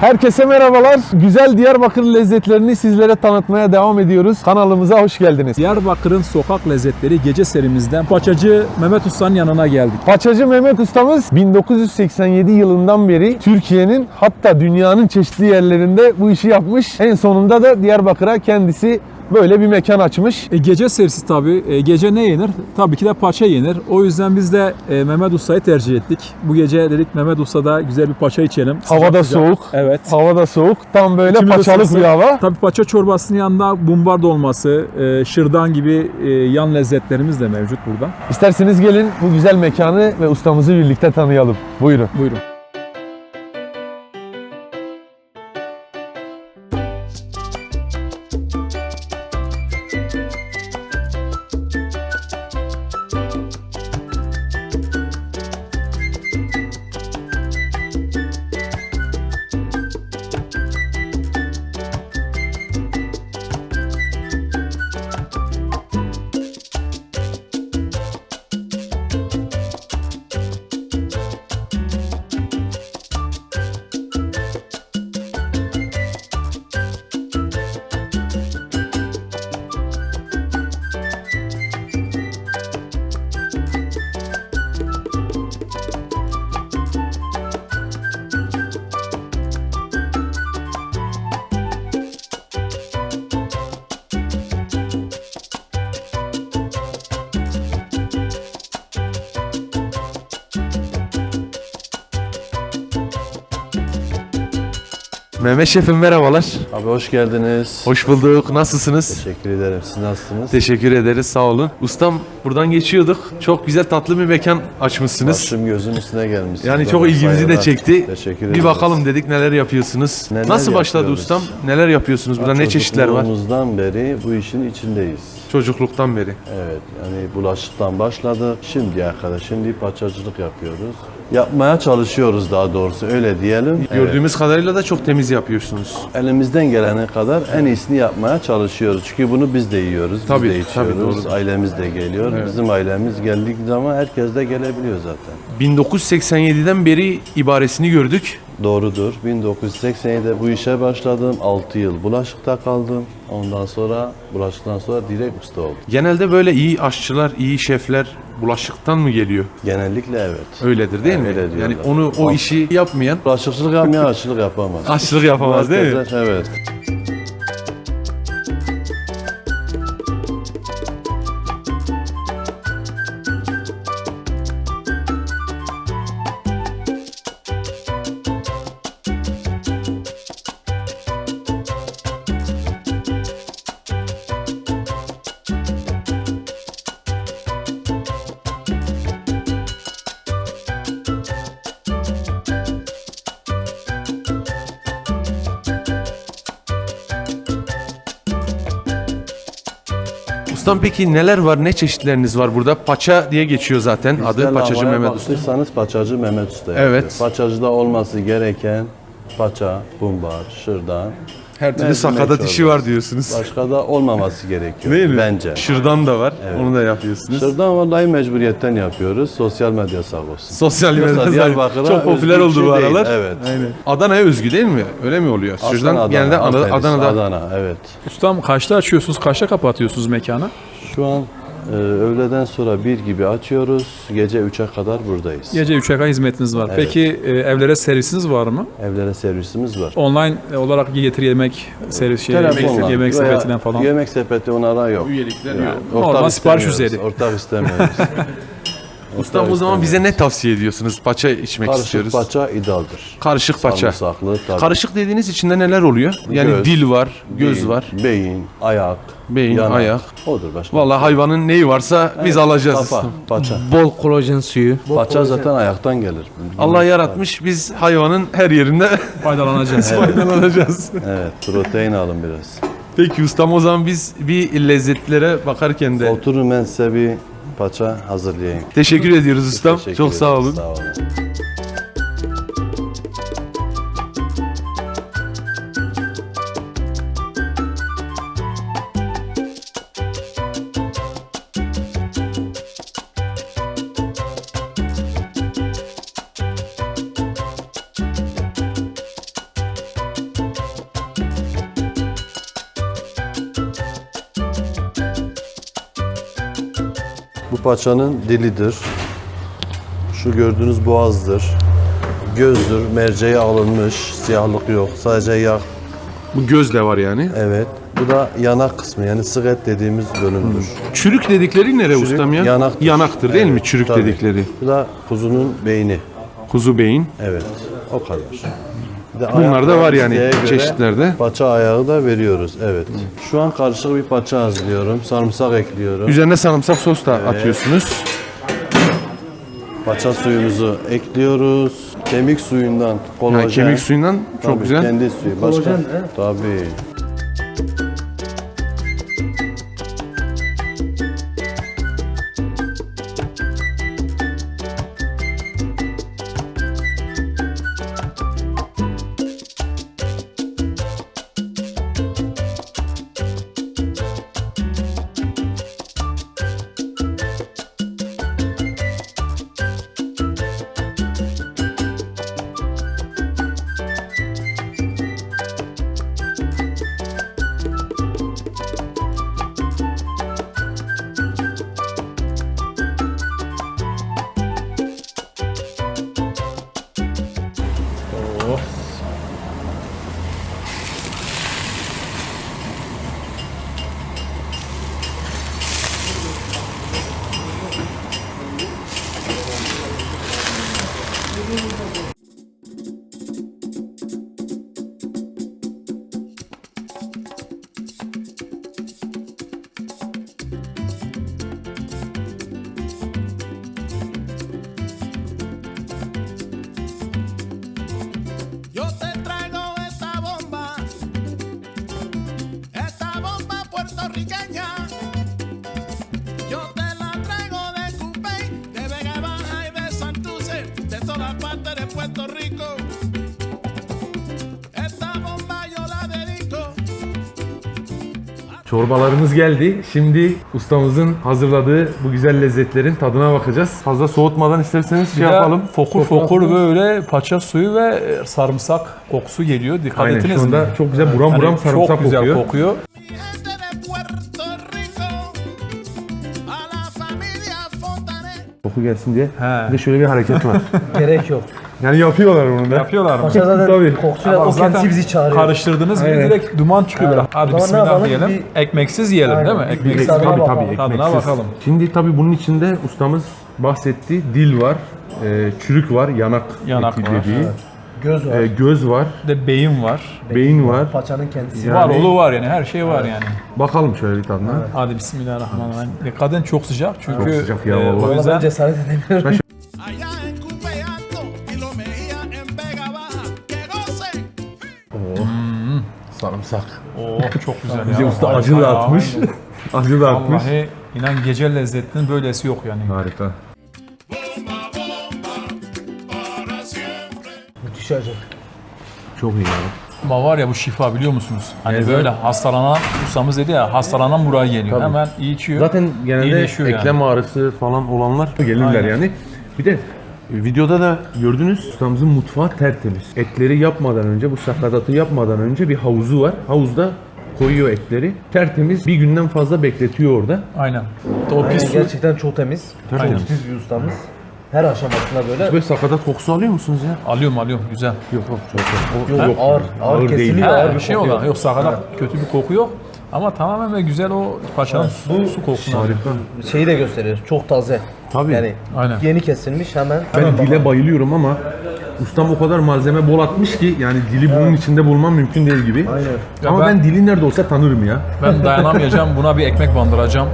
Herkese merhabalar. Güzel Diyarbakır lezzetlerini sizlere tanıtmaya devam ediyoruz. Kanalımıza hoş geldiniz. Diyarbakır'ın sokak lezzetleri gece serimizden Paçacı Mehmet Usta'nın yanına geldik. Paçacı Mehmet ustamız 1987 yılından beri Türkiye'nin hatta dünyanın çeşitli yerlerinde bu işi yapmış. En sonunda da Diyarbakır'a kendisi böyle bir mekan açmış. E, gece serisi tabii. E, gece ne yenir? Tabii ki de paça yenir. O yüzden biz de e, Mehmet Usta'yı tercih ettik. Bu gece dedik Mehmet Usta'da güzel bir paça içelim. Sıcak Havada sıcak. soğuk. Evet. Havada soğuk. Tam böyle İçimiz paçalık ısınsın. bir hava. Tabii paça çorbasının yanında bumbar dolması, e, şırdan gibi e, yan lezzetlerimiz de mevcut burada. İsterseniz gelin bu güzel mekanı ve ustamızı birlikte tanıyalım. Buyurun. Buyurun. Mehmet Şef'im merhabalar. Abi hoş geldiniz. Hoş bulduk. Nasılsınız? Teşekkür ederim. Siz nasılsınız? Teşekkür ederiz. Sağ olun. Ustam buradan geçiyorduk. Çok güzel tatlı bir mekan açmışsınız. Başım gözüm üstüne gelmiş. Yani çok ilgimizi de çekti. Teşekkür Bir ederiz. bakalım dedik neler yapıyorsunuz. Neler Nasıl başladı yapıyoruz? ustam? Neler yapıyorsunuz? Burada ne çeşitler var? Çocukluğumuzdan beri bu işin içindeyiz. Çocukluktan beri. Evet yani bulaşıktan başladık. Şimdiye kadar şimdi paçacılık yapıyoruz. Yapmaya çalışıyoruz daha doğrusu öyle diyelim. Evet. Gördüğümüz kadarıyla da çok temiz yapıyorsunuz. Elimizden gelene kadar en iyisini yapmaya çalışıyoruz. Çünkü bunu biz de yiyoruz, Tabii, biz de tabii, içiyoruz, doğru. ailemiz de geliyor. Bizim ailemiz geldiği zaman herkes de gelebiliyor zaten. 1987'den beri ibaresini gördük. Doğrudur. 1987'de bu işe başladım. 6 yıl bulaşıkta kaldım. Ondan sonra bulaşıktan sonra direkt usta oldum. Genelde böyle iyi aşçılar, iyi şefler bulaşıktan mı geliyor? Genellikle evet. Öyledir değil mi? Öyle diyorlar. Yani onu o işi yapmayan Bulaşıkçılık yapmayan aşçılık yapamaz. aşçılık yapamaz değil mi? Evet. Ustam peki neler var? Ne çeşitleriniz var burada? Paça diye geçiyor zaten. Adı Bizden Paçacı Mehmet Usta. baktıysanız paçacı Mehmet Usta Evet. Paçacıda olması gereken paça, bumbar, şırdan. Her türlü mercimek sakatat işi çorbası. var diyorsunuz. Başka da olmaması gerekiyor. Değil mi? Bence. Şırdan da var. Onu da yapıyorsunuz. Şırdan vallahi mecburiyetten yapıyoruz. Sosyal medya sağ olsun. Sosyal medyada Diyarbakır'a çok popüler özgü oldu bu değil, aralar. evet. Aynen. Adana'ya özgü değil mi? Öyle mi oluyor? Aslen Şırdan Adana, genelde Adana'da. Adana, evet. Ustam kaçta açıyorsunuz, kaçta kapatıyorsunuz mekanı? Şu an e, öğleden sonra bir gibi açıyoruz. Gece 3'e kadar buradayız. Gece 3'e kadar hizmetiniz var. Evet. Peki e, evlere servisiniz var mı? Evlere servisimiz var. Online olarak getir yemek servis şey, yemek, Telefonla yemek veya sepetinden falan. Yemek sepeti onlara yok. Üyelikler yok. Ortak Normal sipariş istemiyoruz, üzeri. Ortak istemiyoruz. Ustam o zaman bize ne tavsiye ediyorsunuz? Paça içmek Karışık istiyoruz. paça idealdir. Karışık paça. Sarımsaklı tabii. Karışık dediğiniz içinde neler oluyor? Yani Göz, dil var, göz Beyin, var, Beyin, ayak, beyin, yanak. ayak. Odur başka. Vallahi hayvanın neyi varsa biz alacağız. Kafa, ustam. paça. Bol kolajen suyu. Paça zaten ayaktan gelir. Allah yaratmış biz hayvanın her yerinde Faydalanacağız. faydalanacağız. Evet, protein alın biraz. Peki ustam o zaman biz bir lezzetlere bakarken de Oturun ben size bir paça hazırlayayım. teşekkür ediyoruz ustam. Teşekkür Çok sağ ederiz, olun. Sağ olun. Bu paçanın dilidir. Şu gördüğünüz boğazdır. Gözdür. Merceği alınmış. Siyahlık yok. Sadece yağ. Bu göz de var yani. Evet. Bu da yanak kısmı yani sıket dediğimiz bölümdür. Çürük dedikleri nere Çürük ustam ya? yanaktır. Yanaktır değil mi Evet, çürük tabii. dedikleri? Bu da kuzunun beyni. Kuzu beyin. Evet. O kadar. Bir de Bunlar da var yani göre çeşitlerde. Paça ayağı da veriyoruz. Evet. Şu an karışık bir paça hazırlıyorum. Sarımsak ekliyorum. Üzerine sarımsak sos da atıyorsunuz. Paça suyumuzu ekliyoruz. Kemik suyundan kolajen. Ha, kemik suyundan çok Tabii, güzel. Kendi suyu. Başka? Kolajen? Tabii. Çorbalarımız geldi. Şimdi ustamızın hazırladığı bu güzel lezzetlerin tadına bakacağız. Fazla soğutmadan isterseniz şey Bir de yapalım. Fokur fokur böyle paça suyu ve e, sarımsak kokusu geliyor. Dikkat Aynen ettiniz şu anda mi? çok güzel buram Hani buram sarımsak çok güzel kokuyor. kokuyor. Koku gelsin diye. He. Bir de şöyle bir hareket var. Gerek yok. Yani yapıyorlar bunu da. Yapıyorlar mı? Paşa zaten Tabii. kokusuyla Ama o kendisi zaten bizi çağırıyor. Karıştırdığınız gibi Aynen. direkt duman çıkıyor. böyle. Hadi zaman ne bismillah yapalım? diyelim. Bir- Ekmeksiz yiyelim Aynen. değil mi? Bir- Ekmeksiz. bir tadına Tabii bakalım. tabii Tadına ekmeksiz. bakalım. Şimdi tabii bunun içinde ustamız bahsetti. Dil var, e, çürük var, yanak, Yanak eti var. dediği. Göz var. E, göz var, Bir de beyin var. beyin var. Paçanın kendisi Yani- Var, olu var yani her şey var yani. Bakalım şöyle bir tadına. Hadi bismillahirrahmanirrahim. Dikkat edin çok sıcak çünkü Çok sıcak ya e, vallahi. o Ama ben yüzden cesaret edemiyorum. Sarımsak. oh, çok güzel Bize ya. usta Harika acı da ya, atmış. aynen. acı da atmış. Vallahi inan gece lezzetinin böylesi yok yani. Harika. Müthiş acı. Çok iyi ya. Ama var ya bu şifa biliyor musunuz? Hani Evet. böyle hastalanan, ustamız dedi ya hastalanan buraya geliyor. Tabii. Hemen iyi içiyor. Zaten genelde İyileşiyor yani. eklem ağrısı falan olanlar gelirler Aynen. yani. Bir de videoda da gördünüz ustamızın mutfağı tertemiz. Etleri yapmadan önce bu sakatatı yapmadan önce bir havuzu var. Havuzda koyuyor etleri. Tertemiz bir günden fazla bekletiyor orada. Aynen. O pis su. gerçekten çok temiz. Aynen. Çok titiz bir ustamız. Her aşamasında böyle. Böyle sakatat kokusu alıyor musunuz ya? Alıyorum alıyorum güzel. Yok yok çok yok. O- Yok, yok. ağır, ağır, değil. kesiliyor. Ha, ağır bir şey kokuyor. olan yok sakatat kötü bir koku yok. Ama tamamen ve güzel o paçanın su, su kokusunu alıyor. Şeyi de gösterir. Çok taze. Tabii. Yani Aynen. yeni kesilmiş hemen. Ben hemen dile bayılıyorum ama ustam o kadar malzeme bol atmış ki yani dili bunun içinde bulmam mümkün değil gibi. Aynen. Ama ben, ben- dili nerede olsa tanırım ya. Ben dayanamayacağım buna bir ekmek bandıracağım.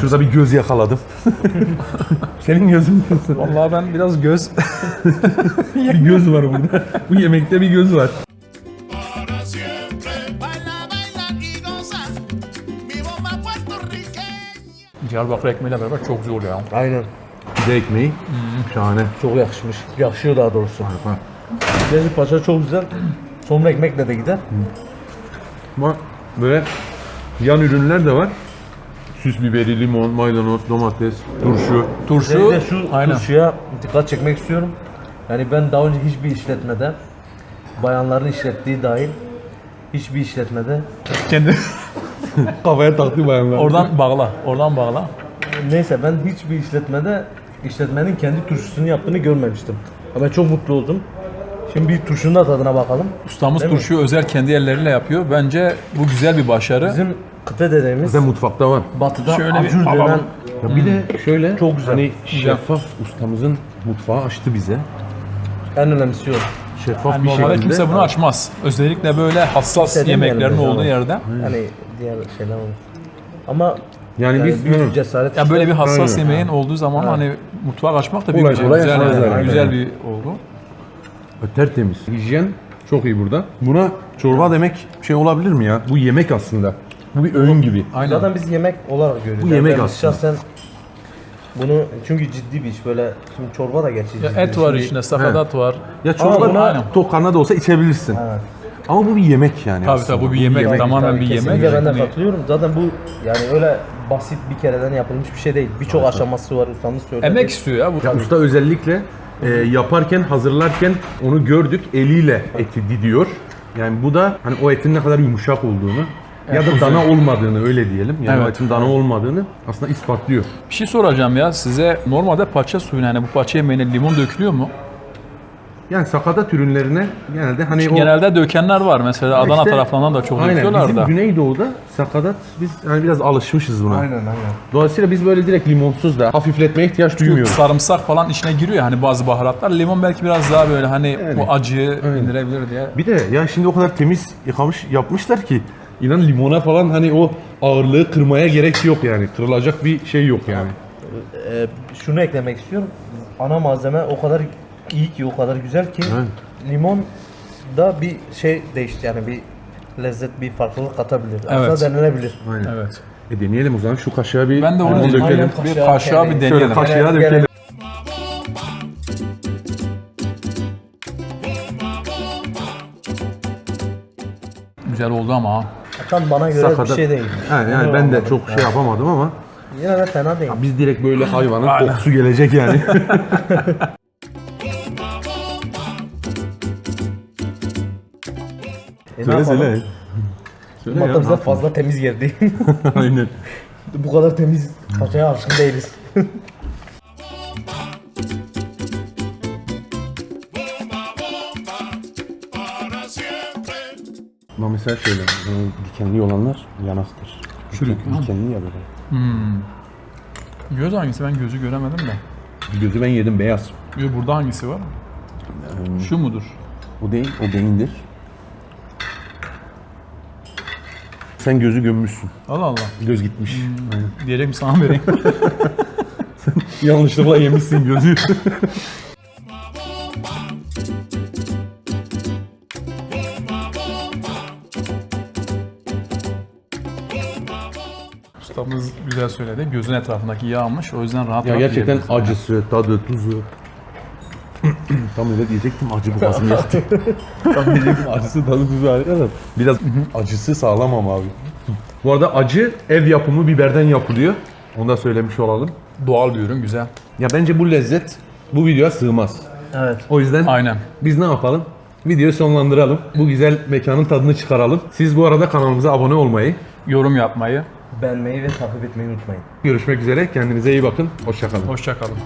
Şurada bir göz yakaladım. Senin gözün nasıl? Vallahi ben biraz göz bir göz var burada. Bu yemekte bir göz var. Diyarbakır ekmeğiyle beraber çok oluyor. ya. Aynen. Pide ekmeği. Şahane. Çok yakışmış. Yakışıyor daha doğrusu. Harika. Gerçi paça çok güzel. Somra ekmekle de gider. Ama böyle yan ürünler de var. Süs biberi, limon, maydanoz, domates, turşu. Turşu, Özellikle şu aynen. turşuya dikkat çekmek istiyorum. Yani ben daha önce hiçbir işletmede bayanların işlettiği dahil hiçbir işletmede Kendi Kafaya taktı bayanlar. oradan bağla. Oradan bağla. neyse ben hiçbir işletmede işletmenin kendi turşusunu yaptığını görmemiştim. Ama ben çok mutlu oldum. Şimdi bir turşunun da tadına bakalım. Ustamız Değil mi? turşuyu özel kendi elleriyle yapıyor. Bence bu güzel bir başarı. Bizim kıta dedemiz Zaten mutfakta var. batıda Şöyle bir abjur denen Ya bir de şöyle Çok güzel. hani şeffaf ustamızın mutfağı açtı bize. en önemlisi o. Şeffaf Yani bir normalde şekilde. kimse bunu açmaz. Özellikle böyle hassas Kimse demeyelim yemeklerin biz olduğu ama. yerde. Hani diğer şeyler olur. Ama Yani, yani biz büyük bir cesaret. Ya böyle bir hassas Aynen. yemeğin olduğu zaman hani mutfağa açmak da bir Kolay güzel, kolay güzel, açmazlar, yani. aynen. güzel bir olgu. tertemiz. Hijyen çok iyi burada. Buna çorba demek şey olabilir mi ya? Bu yemek aslında. Bu bir öğün gibi. Aynen. Zaten biz yemek olarak görüyoruz. Bu Yani yemek ben aslında. Şahsen bunu çünkü ciddi bir iş böyle şimdi çorba da geçici. Ya et var içinde, sakatat var. Ya çorba buna- tok karnına da olsa içebilirsin. Evet. Ama bu bir yemek yani. Tabii aslında. tabii bu bir yemek, tamamen bir Kesinlikle yemek. ben de Hani katılıyorum. Zaten bu yani öyle basit bir kereden yapılmış bir şey değil. Birçok aşaması var ustamız söyledi. Emek istiyor ya bu. Ya usta özellikle e, yaparken, hazırlarken onu gördük. Eliyle eti didiyor. Yani bu da hani o etin ne kadar yumuşak olduğunu ya da dana olmadığını öyle diyelim. Yani Evet. etin dana olmadığını aslında ispatlıyor. Bir şey soracağım ya size. Normalde paça suyuna hani bu paça yemeğine limon dökülüyor mu? Yani sakatat ürünlerine genelde hani o Genelde dökenler var mesela Adana İşte- taraflarından da çok Aynen döküyorlar bizim da. Güneydoğu'da sakatat biz hani biraz alışmışız buna. Aynen aynen. Dolayısıyla biz böyle direkt limonsuz da hafifletmeye ihtiyaç duymuyoruz. Sarımsak falan içine giriyor ya hani bazı baharatlar. Limon belki biraz daha böyle hani bu acıyı indirebilir diye. Bir de ya şimdi o kadar temiz yıkamış yapmışlar ki inan limona falan hani o ağırlığı kırmaya gerek yok yani. Kırılacak bir şey yok yani. Ee, şunu eklemek istiyorum. Ana malzeme o kadar iyi ki, o kadar güzel ki limon da bir şey değişti yani bir lezzet, bir farklılık katabilir. Evet. Aslında denenebilir. Aynen. Evet. E deneyelim o zaman şu kaşığa bir Ben de onu limon diyeceğim. dökelim. Aynen. Bir kaşığa bir Şöyle deneyelim. Şöyle kaşığa Gene- dökelim. Güzel oldu ama ha. Tam bana göre Sakatat. bir şey değil. Yani, yani ben de çok şey yapamadım ama Yine de fena değil. biz direkt böyle hayvanın kokusu gelecek yani. E, ne yapalım? Söyle ya, Masamıza ne fazla temiz geldi. yapalım? Aynen. Bu kadar temiz paçaya alışkın değiliz. Ama mesela şöyle e, dikenli olanlar yanaktır. Çürük, Diken-? Dikenli ya böyle. Göz hangisi? Ben gözü göremedim de. Gözü ben yedim beyaz. Yo, burada hangisi var? Şu mudur? O değil, o beyindir. Sen gözü gömmüşsün. Allah Allah. Göz gitmiş. Aynen. Diyecek mi sana vereyim? Yanlışlıkla yemişsin gözü. güzel söyledi. Gözün etrafındaki yağ almış. O yüzden rahat ya rahat gerçekten yiyebiliriz. acısı, tadı, tuzu. Tam öyle diyecektim acı boğazım yaktı. Tam diyecektim acısı, tadı, tuzu harika da. Biraz acısı sağlam ama abi. Bu arada acı ev yapımı biberden yapılıyor. Onu da söylemiş olalım. Doğal bir ürün güzel. Ya bence bu lezzet bu videoya sığmaz. evet. O yüzden Aynen. biz ne yapalım? Videoyu sonlandıralım. Bu güzel mekanın tadını çıkaralım. Siz bu arada kanalımıza abone olmayı, Yorum yapmayı. Beğenmeyi ve takip etmeyi unutmayın. görüşmek üzere. Kendinize iyi bakın. Hoşçakalın. Hoşçakalın.